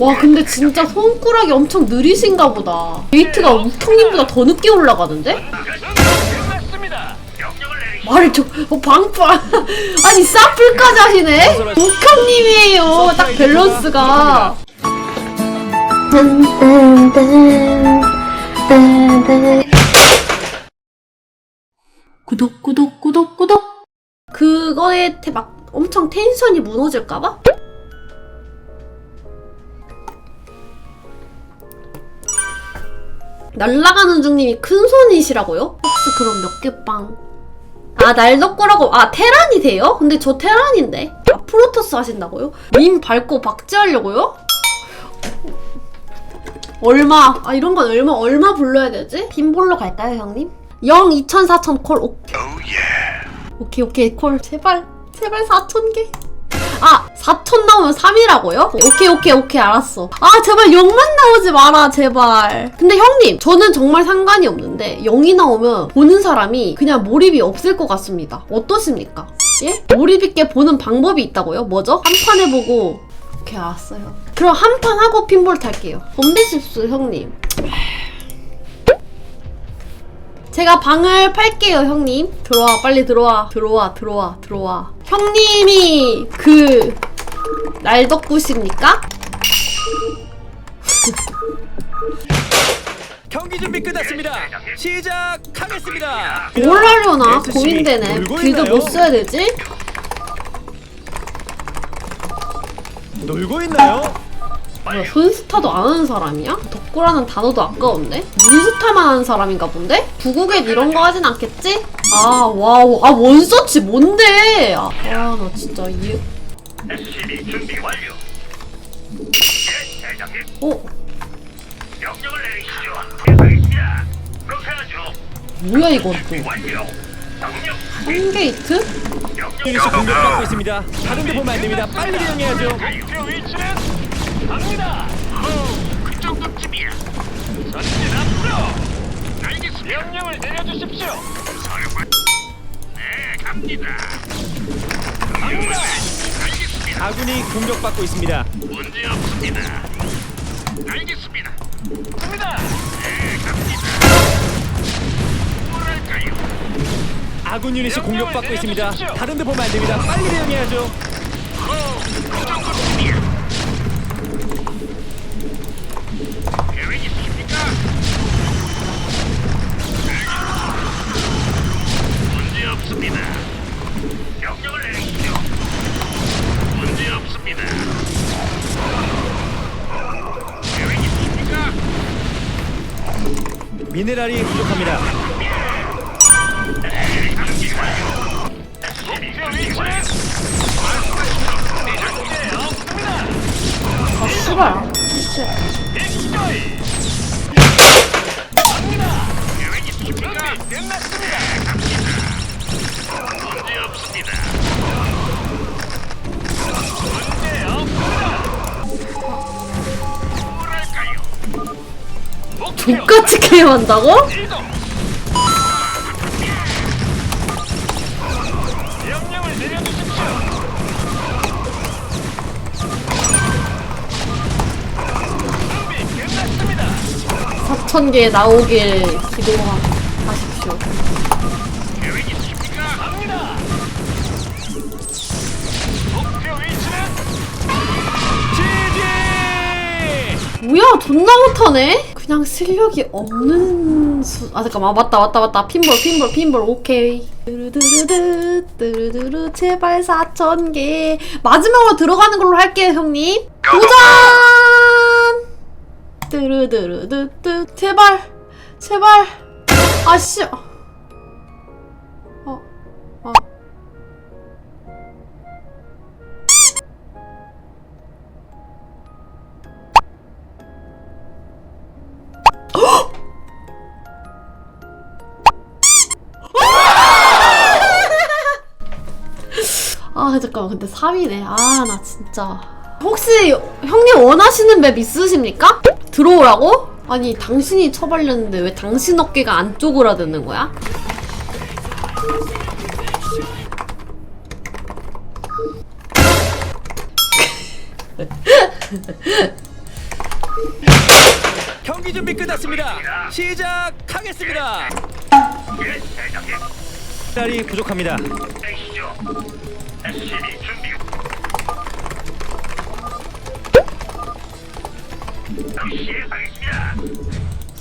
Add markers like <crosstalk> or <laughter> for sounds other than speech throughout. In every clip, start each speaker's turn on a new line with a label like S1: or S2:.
S1: 와 근데 진짜 손가락이 엄청 느리신가 보다 게이트가 우형님보다 더 늦게 올라가는데? 말을 좀 어, 방풀 <laughs> 아니 사플까지 하시네? 우형님이에요 딱 밸런스가 구독 구독 구독 구독 그거에 테- 막 엄청 텐션이 무너질까봐? 날라가는 중님이 큰 손이시라고요? 혹시 그럼 몇 개 빵? 아, 날덕거라고, 아, 테란이세요? 근데 저 테란인데. 아, 프로토스 하신다고요? 민 밟고 박제하려고요? 얼마? 아, 이런 건 얼마, 얼마 불러야 되지? 핀볼로 갈까요, 형님? 0, 2천, 4천 콜, 오케이. 오케이, 오케이, 콜. 제발, 제발 4천 개. 아, 4천 나오면 3이라고요? 오케이, 오케이, 오케이, 알았어. 아, 제발 0만 나오지 마라, 제발. 근데 형님, 저는 정말 상관이 없는데, 0이 나오면 보는 사람이 그냥 몰입이 없을 것 같습니다. 어떠십니까? 예? 몰입 있게 보는 방법이 있다고요? 뭐죠? 한 판 해보고, 오케이, 알았어요. 그럼 한 판 하고 핀볼 탈게요. 덤비십수, 형님. 제가 방을 팔게요, 형님. 들어와, 빨리 들어와. 들어와, 들어와, 들어와. 형님이 그 날덕구십니까?
S2: 경기 준비 끝났습니다. 시작하겠습니다.
S1: 뭘 하려나
S2: SCB
S1: 고민되네.
S2: 놀고
S1: 빌드
S2: 있나요?
S1: 뭐 써야 되지?
S2: 놀고 있나요?
S1: 뭐야, 손스타도 안 하는 사람이야? 덕구라는 단어도 아까운데? 문스타만 하는 사람인가 본데? 구국에 이런 거 하진 않겠지? 아, 와우. 아, 원서치 뭔데? 아, 아, 나 진짜 이...
S2: SCB 준비 완료. 예, 대장님.
S1: 어?
S2: 명령을 내리시죠. 알겠습니다. 그렇게 하죠.
S1: 뭐야, 이건 또.
S2: 완료. 명령.
S1: 한게이트?
S2: 유닛이 공격받고 있습니다. 다른 데 보면 안 됩니다. 빨리 대응해야죠. 목표 위치는 갑니다. 호,
S3: 아군이 공격받고 있습니다.
S2: 문제 없습니다. 알겠습니다. 갑니다. 네, 갑니다. 뭐랄까요?
S3: 아군 유닛이 공격받고 있습니다. 다른 데 보면 안 됩니다. 빨리 대응해야죠. 미네랄이 부족합니다.
S1: 아, 씨발. 씨.
S2: 엑
S1: 똑같이 게임한다고?
S2: 끝났습니다.
S1: 4,000개 나오길 기도하십시오. 뭐야, 존나 못하네? 그냥 실력이 없는 수. 아, 잠깐만. 맞다, 맞다, 맞다. 핀볼, 핀볼, 핀볼. 오케이. 뚜루두루두, 뚜루두루, 제발 4,000개. 마지막으로 들어가는 걸로 할게요, 형님. 도전! 뚜루두루두뚜. 제발, 제발. 아씨. 아 잠깐만 근데 3위네 아 나 진짜 혹시 형님 원하시는 맵 있으십니까? 들어오라고? 아니 당신이 처발렸는데 왜 당신 어깨가 안 쪼그라드는 거야?
S3: 경기 준비 끝났습니다. 시작하겠습니다.
S2: 예.
S3: 딸이 부족합니다.
S2: SCB 준비.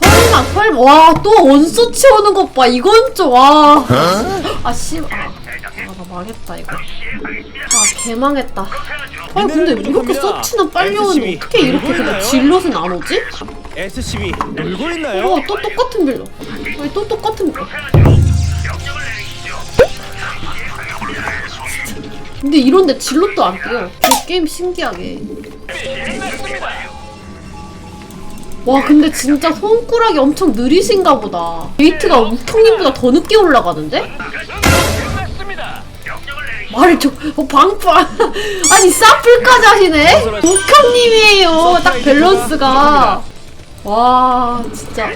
S1: 설마 설마 와또 원수 치우는 것봐 이건 좀와 아씨 아. 아, 나 망했다 이거. 아 개망했다. 아니 근데 이렇게. 서치는 빨리 오는데 어떻게 이렇게 그냥? 질럿은 안 오지?
S3: SCB 놀고 있나요?
S1: 어, 또 똑같은 빌로. 왜또 똑같은 빌로. 근데 이런데 질럿도 안 뛰어. 이 게임 신기하게. 와, 근데 진짜 손가락이 엄청 느리신가 보다. 게이트가 우통님보다 더 늦게 올라가는데? 말을 좀, 어, 방풀. <laughs> 아니, 사플까지 하시네? 우형님이에요. 딱 밸런스가. 와, 진짜.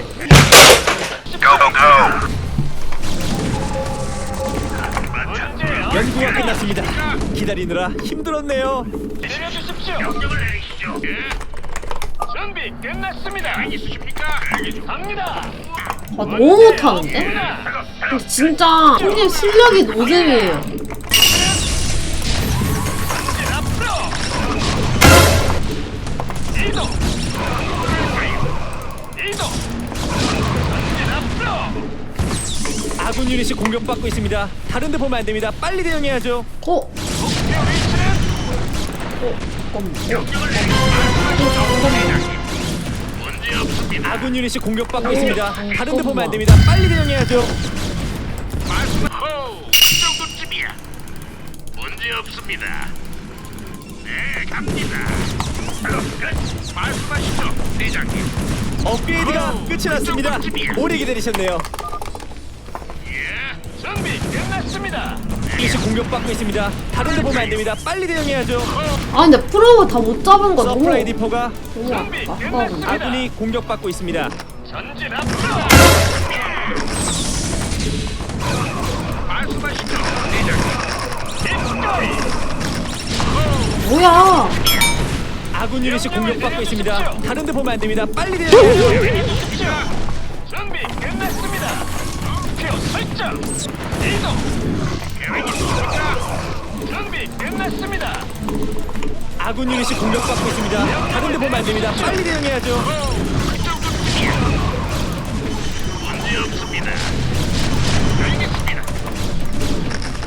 S3: 연구가 끝났습니다. 기다리느라 힘들었네요.
S2: 내려주십시오. 명령을 내리시죠. 준비 끝났습니다. 있으십니까? 갑니다.
S1: 아, 너무 못하는데? 근데 진짜 형님 실력이 노잼이에요.
S3: 유닛이 공격받고 있습니다. 다른 데 보면 안 됩니다. 빨리 대응해야죠.
S1: 어?
S2: 목표 위치는 문제 없습니다.
S3: 아군 유닛이 공격받고 있습니다. 다른 데 보면 안 됩니다. 빨리 대응해야죠.
S2: 말씀. 호, 이 정도쯤이야. 문제 없습니다. 네, 갑니다. 작업 끝. 말씀하시죠, 대장님.
S3: 업그레이드가 끝이 났습니다. 오래 기다리셨네요.
S2: 예, 준비 끝났습니다.
S3: 유닛이 공격받고 있습니다. 다른 데 보면 안 됩니다. 빨리 대응해야죠.
S1: 아, 근데 프로가 다못 잡은 거 너무.
S3: 서프라이 디퍼가
S1: 너무 아까운데?
S3: 아군이 공격받고 있습니다.
S2: 전진 앞으로. 말씀하시죠.
S1: 뭐야?
S3: 아군 유닛이 공격받고 있습니다. 다른 데 보면 안 됩니다. 빨리 대응해야죠.
S2: 준비 설정. 이동. 계획 있습니까? 준비 끝났습니다.
S3: 아군 유닛이 공격받고 있습니다. 다른 데 보면 안 됩니다. 빨리 대응해야죠.
S2: 문제 없습니다. 알겠습니다.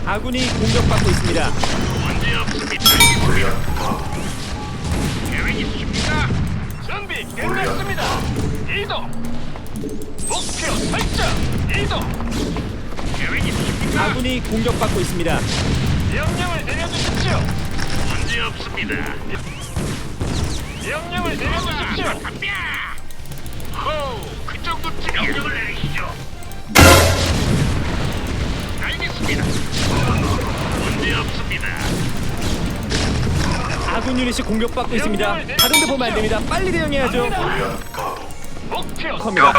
S3: 아군이 공격받고 있습니다.
S2: 문제 없습니다. 계획 있으십니까? 준비 끝났습니다. 이동. 목표 설정. 이동.
S3: 아군이 공격받고 있습니다.
S2: 명령을 내려주십시오. 문제 없습니다. 명령을 내려주십시오. 호, 그 정도쯤 명령을 내리시죠. 알겠습니다. 문제 없습니다.
S3: 아군 유닛이 공격받고 있습니다. 다른 데 보면 안 됩니다. 빨리 대응해야죠.
S2: 목표
S3: 컵니다.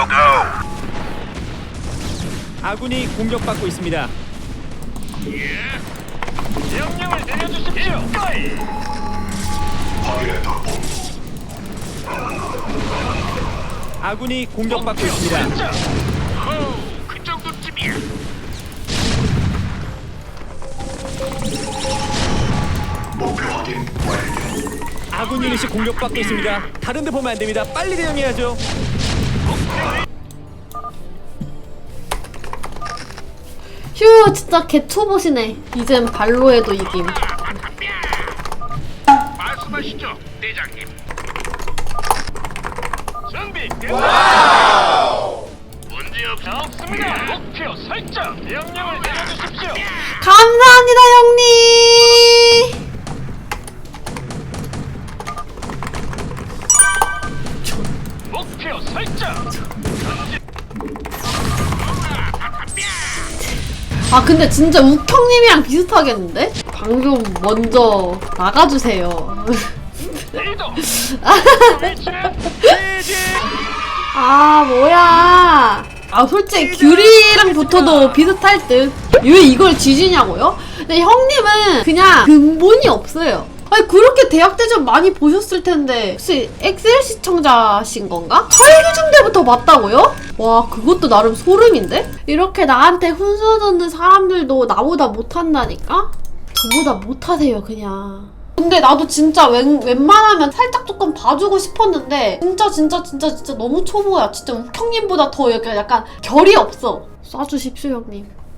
S3: 아군이 공격받고 있습니다.
S2: 명령을 내려주십시오. 기꺼이.
S3: 아군이 공격받고 있습니다.
S2: 설정. 호, 그 정도쯤이야.
S3: 아군 유닛이 공격받고 있습니다. 다른 데 보면 안 됩니다. 빨리 대응해야죠.
S1: 휴, 진짜 개초보시네. 이젠 발로 해도 이김.
S2: 말씀하시죠, 대장님. 준비 끝. 문제 없 없습니다. 목표 설정. 명령을 내려주십시오.
S1: 감사합니다, 아, 근데 진짜 욱형님이랑 비슷하겠는데? 방금 먼저 나가주세요. <laughs> 아, 뭐야. 아, 솔직히 귤이랑 붙어도 비슷할 듯. 왜 이걸 지지냐고요? 근데 형님은 그냥 근본이 없어요. 아니 그렇게 대학 대전 많이 보셨을 텐데 혹시 엑셀 시청자신 건가? 활기중 때부터 봤다고요? 와 그것도 나름 소름인데? 이렇게 나한테 훈수 듣는 사람들도 나보다 못한다니까? 저보다 못하세요 그냥 근데 나도 진짜 웬, 웬만하면 살짝 조금 봐주고 싶었는데 진짜 진짜 진짜 진짜 너무 초보야 진짜 욱형님보다 더 약간, 약간 결이 없어 쏴주십시오 형님